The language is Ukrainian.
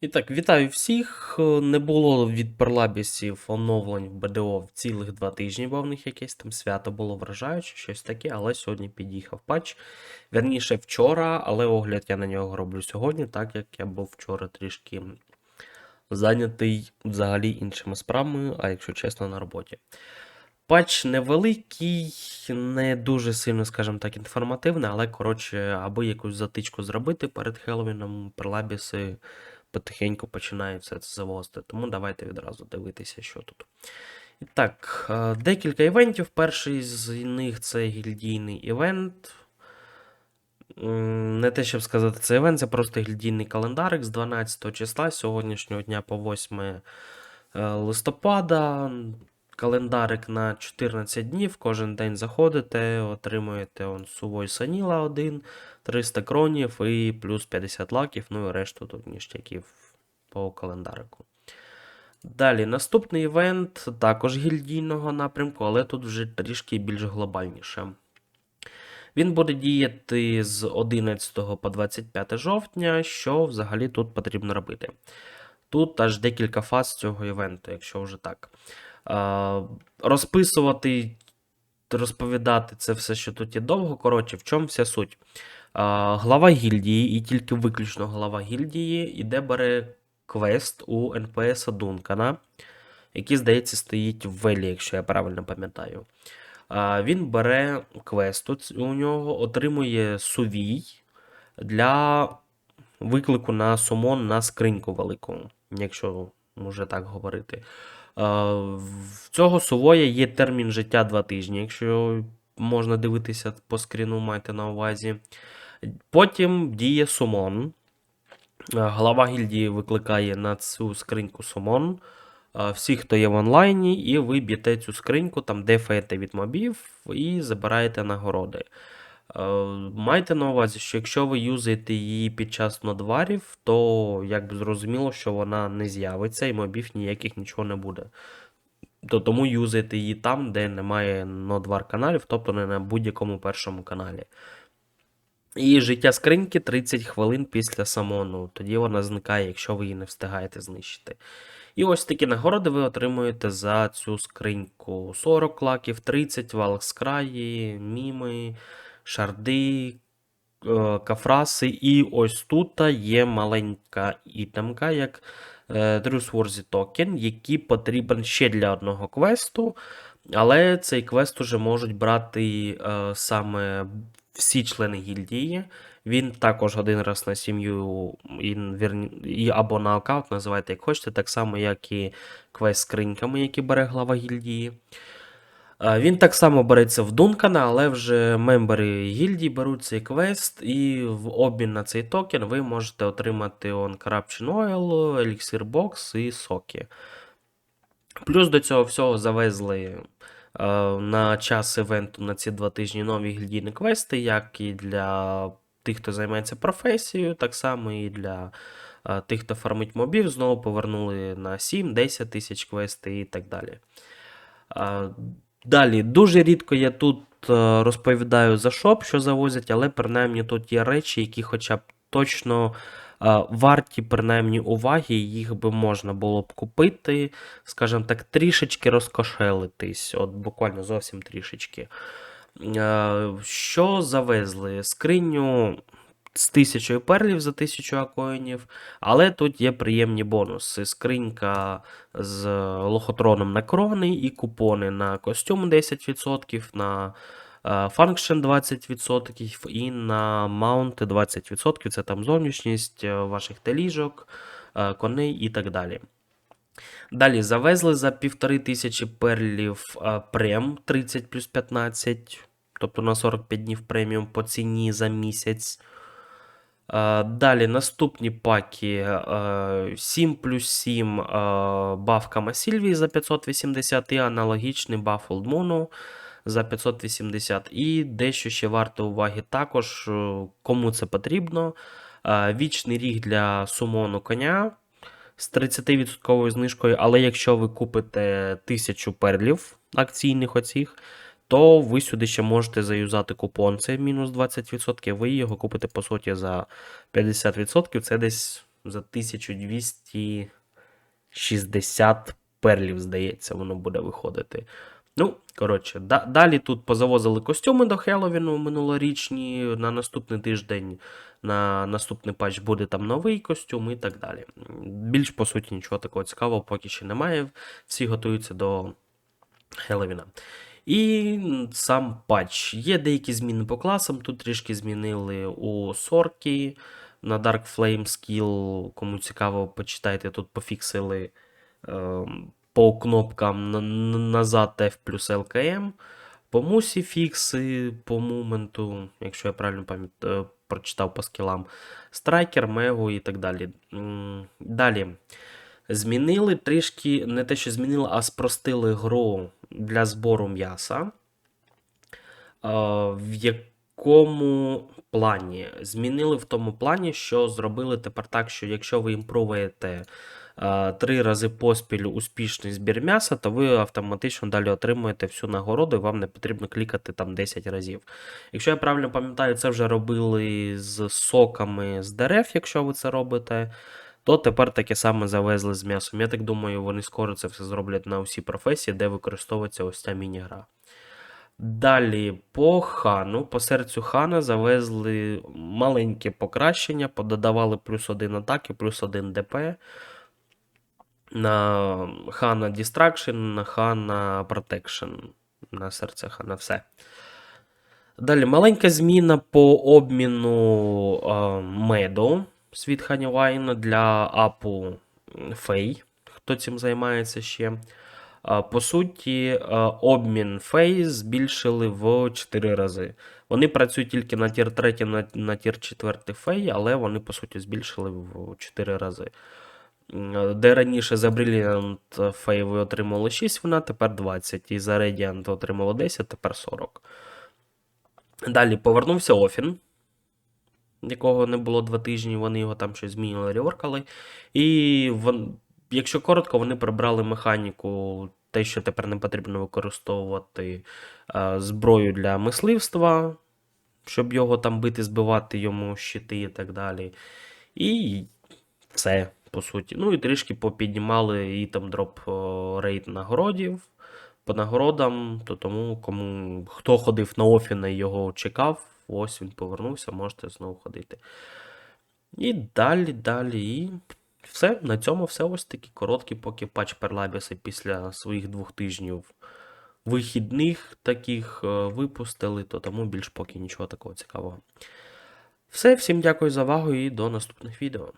І так, вітаю всіх. Е, Не було від перлабісів оновлень в БДО в цілих два тижні, бо в них якесь там свято було вражаюче, щось таке, але сьогодні під'їхав патч. Верніше вчора, але огляд я на нього роблю сьогодні, так як я був вчора трішки зайнятий взагалі іншими справами, а якщо чесно, на роботі. Патч невеликий, не дуже сильно, скажімо так, інформативний, але коротше, аби якусь затичку зробити перед Хеллоуіном, перлабіси потихеньку починає все це завозити. Тому давайте відразу дивитися, що тут. І так, е, декілька івентів. Перший з них це гільдійний івент. Не те, щоб сказати, це івент, це просто гільдійний календарик з 12 числа сьогоднішнього дня по 8 е, листопада. Календарик на 14 днів. Кожен день заходите, отримуєте он сувой Саніла 1, 300 кронів і плюс 50 лаків, ну і решту тут ніштяків по календарику. Далі, наступний івент також гільдійного напрямку, але тут вже трішки більш глобальніше. Він буде діяти з 11 по 25 жовтня, що взагалі тут потрібно робити. Тут аж декілька фаз цього івенту, якщо вже так. А, розписувати, розповідати це все, що тут є довго. Коротше, в чому вся суть? Глава гільдії, і тільки виключно глава гільдії, іде бере квест у НПС Дункана, який, здається, стоїть в Велі, якщо я правильно пам'ятаю. Він бере квест у нього, отримує сувій для виклику на сумон на скриньку велику, якщо може так говорити. А, В цього сувоя є термін життя 2 тижні, якщо можна дивитися по скріну, майте на увазі. Потім діє сумон. Глава гільдії викликає на цю скриньку сумон. Всі, хто є в онлайні, і ви б'єте цю скриньку, там дефаєте від мобів і забираєте нагороди. Е, Майте на увазі, що якщо ви юзаєте її під час нодварів, то якби зрозуміло, що вона не з'явиться і мобів ніяких нічого не буде. То тому юзайте її там, де немає нодвар каналів, тобто не на будь-якому першому каналі. І життя скриньки 30 хвилин після самону. Тоді вона зникає, якщо ви її не встигаєте знищити. І ось такі нагороди ви отримуєте за цю скриньку: 40 лаків, 30 валк з краї, міми, шарди, е, кафраси. І ось тут є маленька ітемка, як е, Trustworthy Token, який потрібен ще для одного квесту. Але цей квест уже можуть брати е, саме всі члени гільдії. Він також один раз на сім'ю або на аккаунт, називайте як хочете, так само, як і квест з скриньками, які бере глава гільдії. Він так само береться в Дункана, але вже мембери гільдії беруть цей квест, і в обмін на цей токен ви можете отримати он Corruption Oil, Elixir Box і соки. Плюс до цього всього завезли е, на час івенту на ці два тижні нові гільдійні квести, як і для тих, хто займається професією, так само і для е, тих, хто фармить мобів, знову повернули на 7-10 тисяч квести і так далі. Далі, дуже рідко я тут е, розповідаю за шоп, що завозять, але принаймні тут є речі, які хоча б точно е, варті принаймні уваги, їх би можна було б купити, скажімо так, трішечки розкошелитись, от буквально зовсім трішечки. Е, Що завезли? Скриню з тисячою перлів за тисячу акоїнів, але тут є приємні бонуси. Скринька з лохотроном на крони і купони на костюм 10%, на е, Function 20% і на маунти 20%. Це там зовнішність е, ваших теліжок, е, коней і так далі. Далі завезли за 1500 перлів прем 30 плюс 15, тобто на 45 днів преміум по ціні за місяць. Е, Далі наступні паки е, 7 плюс 7 е, бафка Масільвії за 580 і аналогічний баф Олдмону за 580. І дещо ще варто уваги також, е, кому це потрібно. Е, Вічний ріг для сумону коня з 30% знижкою, але якщо ви купите 1000 перлів акційних оцих, то ви сюди ще можете заюзати купон, це мінус 20%, ви його купите по суті за 50%, це десь за 1260 перлів, здається, воно буде виходити. Ну, коротше, да- далі тут позавозили костюми до Хеллоуіну минулорічні. На наступний тиждень, на наступний патч буде там новий костюм і так далі. Більш по суті нічого такого цікавого поки ще немає. Всі готуються до Хеллоуіна. І сам патч. Є деякі зміни по класам. Тут трішки змінили у Соркі на Dark Flame Skill. Кому цікаво, почитайте, тут пофіксили ем, по кнопкам на- на- назад F плюс LKM. По мусі фікси, по моменту, якщо я правильно пам'ятаю, прочитав по скілам. Страйкер, Мегу і так далі. Далі. Змінили трішки, не те, що змінили, а спростили гру для збору м'яса. В якому плані? Змінили в тому плані, що зробили тепер так, що якщо ви імпровуєте три рази поспіль успішний збір м'яса, то ви автоматично далі отримуєте всю нагороду, і вам не потрібно клікати там 10 разів. Якщо я правильно пам'ятаю, це вже робили з соками з дерев, якщо ви це робите. То тепер таке саме завезли з м'ясом. Я так думаю, вони скоро це все зроблять на усі професії, де використовується ось ця міні-гра. Далі по хану, по серцю хана завезли маленьке покращення, пододавали плюс один атаки, плюс один ДП. На хана Distraction, на хана Protection. На серце хана все. Далі маленька зміна по обміну е, меду світ Ханівайна для апу Фей, хто цим займається ще. По суті, обмін Фей збільшили в 4 рази. Вони працюють тільки на тір 3, на, на тір 4 Фей, але вони, по суті, збільшили в 4 рази. Де раніше за Brilliant Фей ви отримали 6 вона, тепер 20. І за Radiant отримали 10, тепер 40. Далі повернувся Офін, якого не було два тижні, вони його там щось змінили, реворкали. І вон, якщо коротко, вони прибрали механіку, те, що тепер не потрібно використовувати е, зброю для мисливства, щоб його там бити, збивати йому щити і так далі. І все, по суті. Ну і трішки попіднімали і там дроп рейд нагородів. По нагородам, то тому, кому хто ходив на Офіна і його чекав, ось він повернувся, можете знову ходити. І далі, далі. І все. На цьому все ось такі короткі, поки патч Перлабіса після своїх двох тижнів вихідних таких е, випустили, то тому більш поки нічого такого цікавого. Все, всім дякую за увагу і до наступних відео.